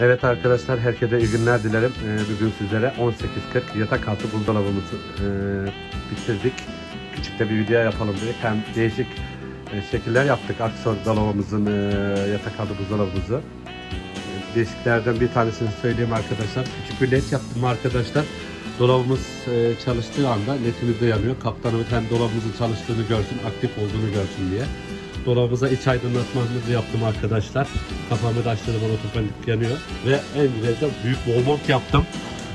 Evet arkadaşlar herkese iyi günler dilerim. Ee, bugün sizlere 18.40 yatak altı buzdolabımızı e, bitirdik. Küçük de bir video yapalım dedik. Hem değişik e, şekiller yaptık. Aksor dolabımızın e, yatak altı buzdolabımızı. E, Değişiklerden bir tanesini söyleyeyim arkadaşlar. Küçük bir led yaptım arkadaşlar. Dolabımız e, çalıştığı anda ledimiz de yanıyor. Kaptanımız hem dolabımızın çalıştığını görsün, aktif olduğunu görsün diye. Dolabımıza iç aydınlatmamızı yaptım arkadaşlar. Kafamı da açtığım zaman otomatik yanıyor. Ve en güzel de büyük wallmount yaptım.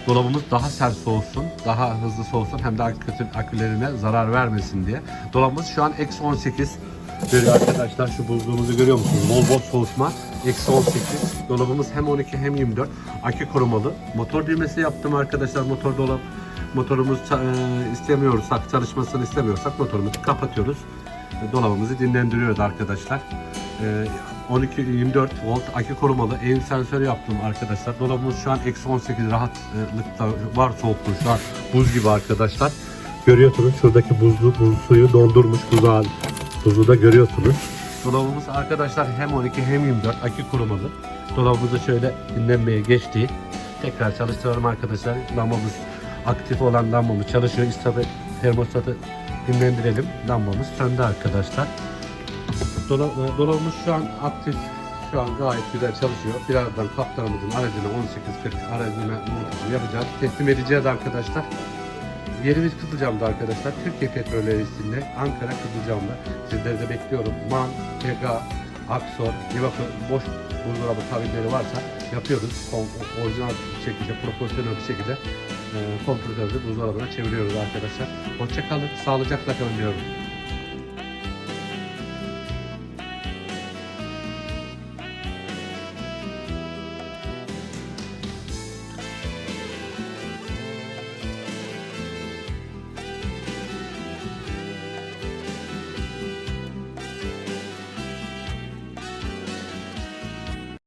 Dolabımız daha sert soğusun, daha hızlı soğusun hem de akü, akülerine zarar vermesin diye. Dolabımız şu an eksi 18. Böyle arkadaşlar şu buzluğumuzu görüyor musunuz? Bol bol soğutma. Eksi 18. Dolabımız hem 12 hem 24. Akü korumalı. Motor düğmesi yaptım arkadaşlar. Motor dolap. Motorumuz e, istemiyorsak, çalışmasını istemiyorsak motorumuzu kapatıyoruz. Dolabımızı dinlendiriyoruz arkadaşlar. E, 12-24 volt akü korumalı eğim sensörü yaptım arkadaşlar. Dolabımız şu an eksi 18 rahatlıkta var soğukluğu şu an buz gibi arkadaşlar. Görüyorsunuz şuradaki buzlu buz suyu dondurmuş buzağı buzu da görüyorsunuz. Dolabımız arkadaşlar hem 12 hem 24 akü korumalı. Dolabımızı şöyle dinlenmeye geçti. Tekrar çalıştıralım arkadaşlar. Lambamız aktif olan lambamız çalışıyor. İstabil termostatı dinlendirelim. Lambamız söndü arkadaşlar. Dola- e, dolabımız şu an aktif. Şu an gayet güzel çalışıyor. Birazdan kaptanımızın aracına 1840 aracına yapacağız. Teslim edeceğiz arkadaşlar. Yerimiz Kızılcam'da arkadaşlar. Türkiye Petrol Reisi'nde Ankara Kızılcam'da. Sizleri de bekliyorum. MAN, TEGA, Aksor, Livakı boş buzdolabı tabirleri varsa yapıyoruz. Orijinal bir şekilde, profesyonel bir şekilde e, kompütörde buzdolabına çeviriyoruz arkadaşlar. Hoşçakalın, sağlıcakla kalın diyorum.